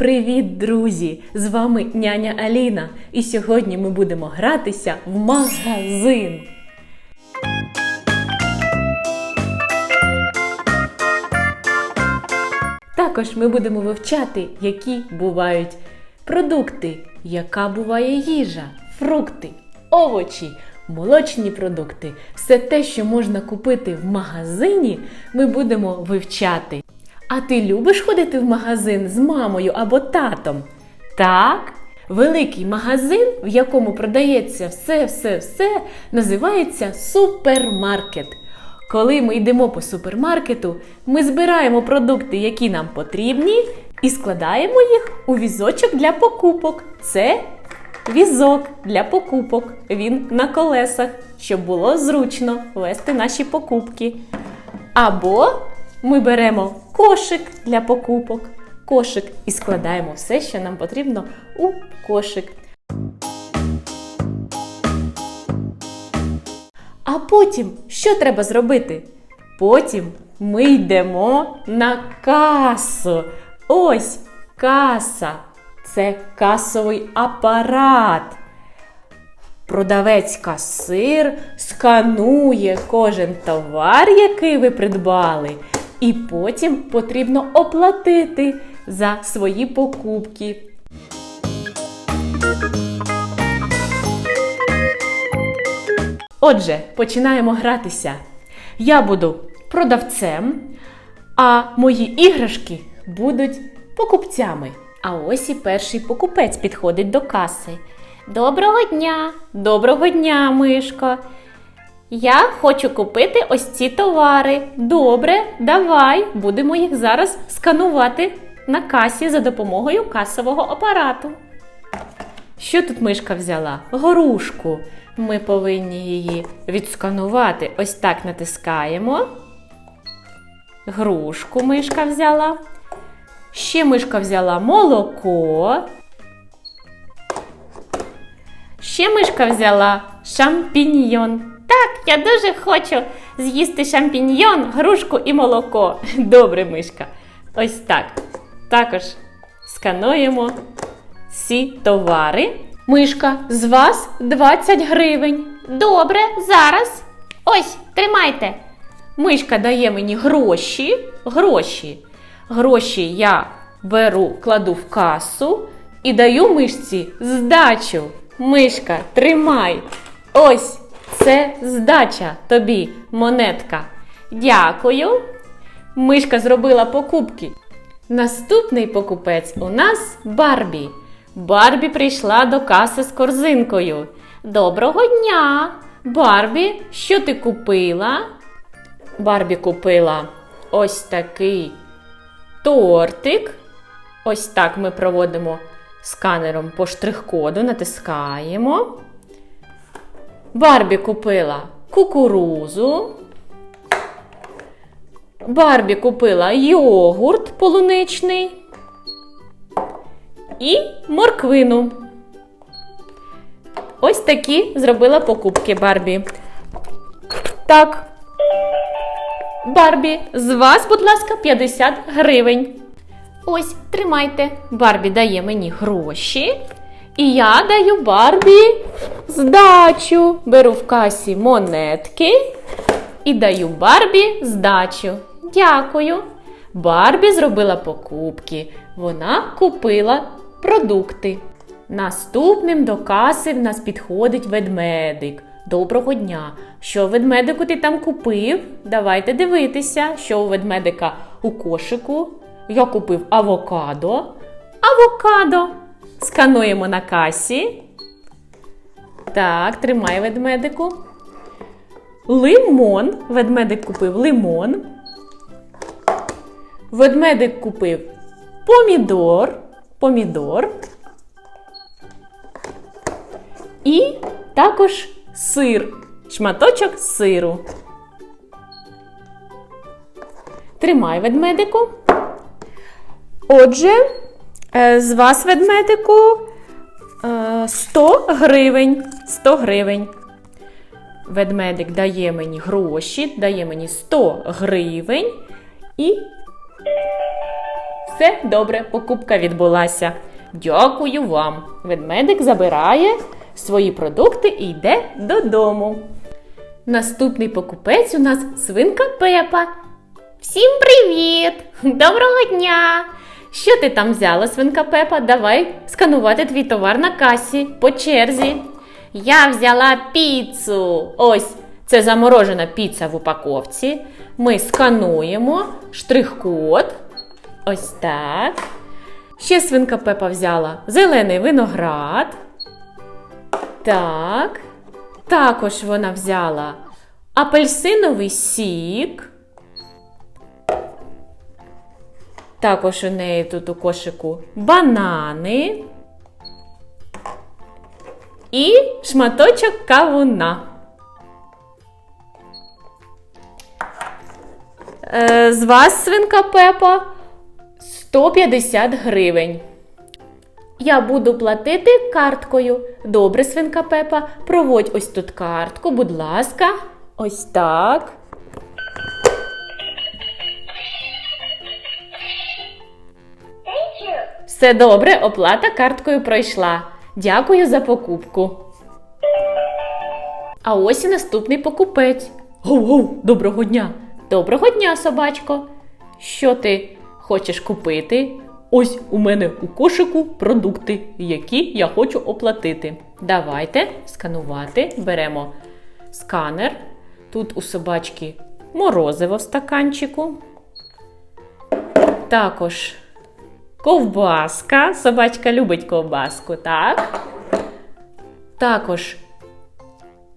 Привіт, друзі! З вами няня Аліна. І сьогодні ми будемо гратися в магазин. Також ми будемо вивчати, які бувають продукти, яка буває їжа, фрукти, овочі, молочні продукти. Все те, що можна купити в магазині, ми будемо вивчати. А ти любиш ходити в магазин з мамою або татом? Так. Великий магазин, в якому продається все-все-все, називається супермаркет. Коли ми йдемо по супермаркету, ми збираємо продукти, які нам потрібні, і складаємо їх у візочок для покупок. Це візок для покупок. Він на колесах, щоб було зручно вести наші покупки. Або ми беремо кошик для покупок, кошик і складаємо все, що нам потрібно у кошик. А потім що треба зробити? Потім ми йдемо на касу. Ось каса. Це касовий апарат. Продавець касир сканує кожен товар, який ви придбали, і потім потрібно оплатити за свої покупки. Отже, починаємо гратися. Я буду продавцем, а мої іграшки будуть покупцями. А ось і перший покупець підходить до каси. Доброго дня! Доброго дня, Мишко! Я хочу купити ось ці товари. Добре, давай, будемо їх зараз сканувати на касі за допомогою касового апарату. Що тут мишка взяла? Горушку. Ми повинні її відсканувати. Ось так натискаємо. Грушку мишка взяла. Ще мишка взяла молоко. Ще мишка взяла шампіньйон. Так, я дуже хочу з'їсти шампіньйон, грушку і молоко. Добре, мишка. Ось так. Також скануємо ці товари. Мишка, з вас 20 гривень. Добре, зараз. Ось, тримайте. Мишка дає мені гроші. Гроші. Гроші я беру, кладу в касу і даю мишці здачу. Мишка, тримай. Ось це здача тобі, монетка. Дякую. Мишка зробила покупки. Наступний покупець у нас Барбі. Барбі прийшла до каси з корзинкою. Доброго дня! Барбі, що ти купила? Барбі купила ось такий тортик. Ось так ми проводимо сканером по штрих-коду, натискаємо. Барбі купила кукурузу. Барбі купила йогурт полуничний і морквину. Ось такі зробила покупки Барбі. Так. Барбі, з вас, будь ласка, 50 гривень. Ось, тримайте. Барбі дає мені гроші. І я даю Барбі здачу. Беру в касі монетки і даю Барбі здачу. Дякую. Барбі зробила покупки. Вона купила продукти. Наступним до каси в нас підходить ведмедик. Доброго дня! Що ведмедику ти там купив? Давайте дивитися, що у ведмедика у кошику. Я купив авокадо. Авокадо. Скануємо на касі. Так, тримай ведмедику. Лимон. Ведмедик купив лимон. Ведмедик купив помідор. Помідор. І також сир. Шматочок сиру. Тримай ведмедику. Отже, з вас ведмедику е, 100 гривень. 100 гривень. Ведмедик дає мені гроші, дає мені 100 гривень і Все добре, покупка відбулася. Дякую вам. Ведмедик забирає свої продукти і йде додому. Наступний покупець у нас свинка Пепа. Всім привіт! Доброго дня! Що ти там взяла, свинка Пепа? Давай сканувати твій товар на касі по черзі. Я взяла піцу. Ось це заморожена піца в упаковці. Ми скануємо штрих-код. Ось так. Ще свинка Пепа взяла зелений виноград. Так. Також вона взяла апельсиновий сік. Також у неї тут у кошику банани і шматочок кавуна. Е, з вас, свинка Пепа, 150 гривень. Я буду платити карткою. Добре, свинка Пепа, проводь ось тут картку, будь ласка. Ось так. Все добре, оплата карткою пройшла. Дякую за покупку. А ось і наступний покупець. Гоу-гоу, доброго дня! Доброго дня, собачко. Що ти хочеш купити? Ось у мене у кошику продукти, які я хочу оплатити. Давайте сканувати. Беремо сканер. Тут у собачки морозиво в стаканчику. Також ковбаска. Собачка любить ковбаску, так? Також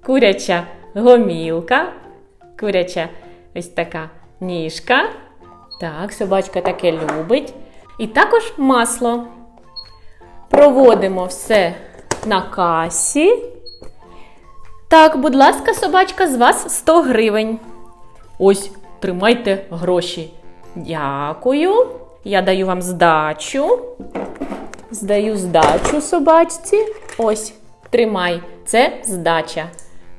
куряча гомілка. Куряча ось така ніжка. Так, собачка таке любить. І також масло. Проводимо все на касі. Так, будь ласка, собачка, з вас 100 гривень. Ось, тримайте гроші. Дякую. Я даю вам здачу. Здаю здачу собачці. Ось, тримай. Це здача.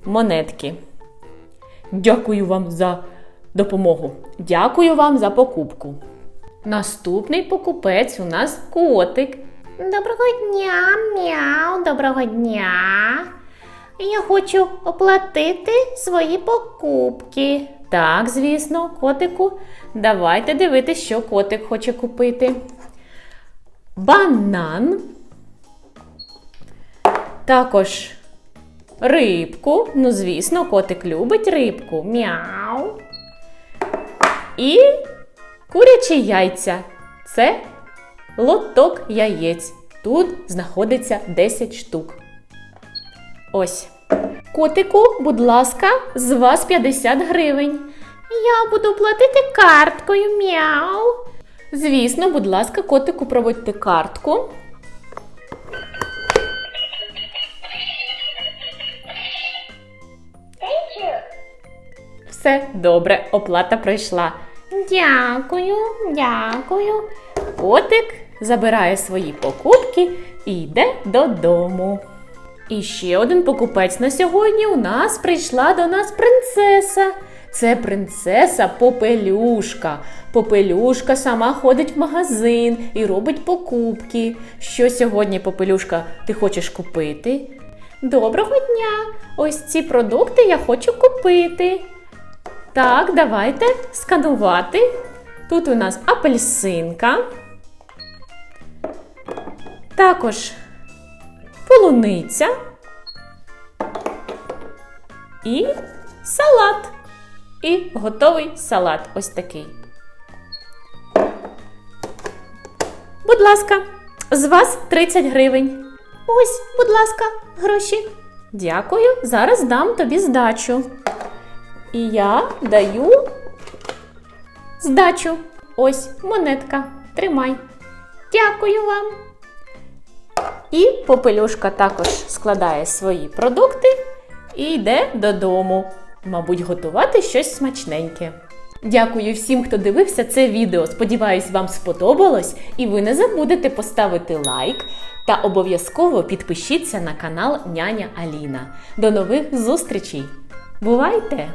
Монетки. Дякую вам за допомогу. Дякую вам за покупку. Наступний покупець у нас котик. Доброго дня, мяу, доброго дня. Я хочу оплатити свої покупки. Так, звісно, котику. Давайте дивитися, що котик хоче купити. Банан. Також рибку. Ну, звісно, котик любить рибку. Мяу. І курячі яйця. Це лоток яєць. Тут знаходиться 10 штук. Ось. Котику, будь ласка, з вас 50 гривень. Я буду платити карткою, мяу. Звісно, будь ласка, котику проводьте картку. Все добре, оплата пройшла. Дякую, дякую. Котик забирає свої покупки і йде додому. І ще один покупець на сьогодні у нас прийшла до нас принцеса. Це принцеса Попелюшка. Попелюшка сама ходить в магазин і робить покупки. Що сьогодні, Попелюшка, ти хочеш купити? Доброго дня! Ось ці продукти я хочу купити. Так, давайте сканувати. Тут у нас апельсинка. Також полуниця і салат. І готовий салат ось такий. Будь ласка, з вас 30 гривень. Ось, будь ласка, гроші. Дякую. Зараз дам тобі здачу. І я даю здачу. Ось монетка. Тримай. Дякую вам. І попелюшка також складає свої продукти і йде додому. Мабуть, готувати щось смачненьке. Дякую всім, хто дивився це відео. Сподіваюсь, вам сподобалось, і ви не забудете поставити лайк та обов'язково підпишіться на канал Няня Аліна. До нових зустрічей! Бувайте!